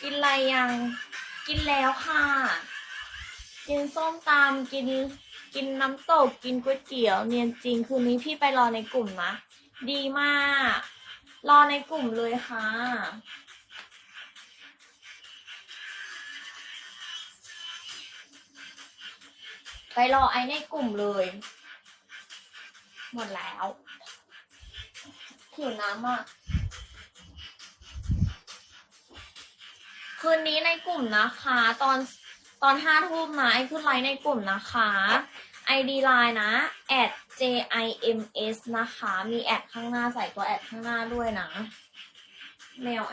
กินอะไรยัง กินแล้วค่ะ กินส้มตำกินกินน้ำตก กินก๋วยเตี๋ยว เนียนจริง คืนนี้พี่ไปรอในกลุ่มนะ ดีมาก รอในกลุ่มเลยค่ะ ไปรอไอในกลุ่มเลย หมดแล้ว หิวน้ำอะคืนนี้ในกลุ่มนะคะ ตอนตอนห้าทุ่มนะไอขึ้นไลน์ในกลุ่มนะคะ ID ไลน์นะ at jims นะคะ มีแอดข้างหน้าใส่ตัวแอดข้างหน้าด้วยนะแมว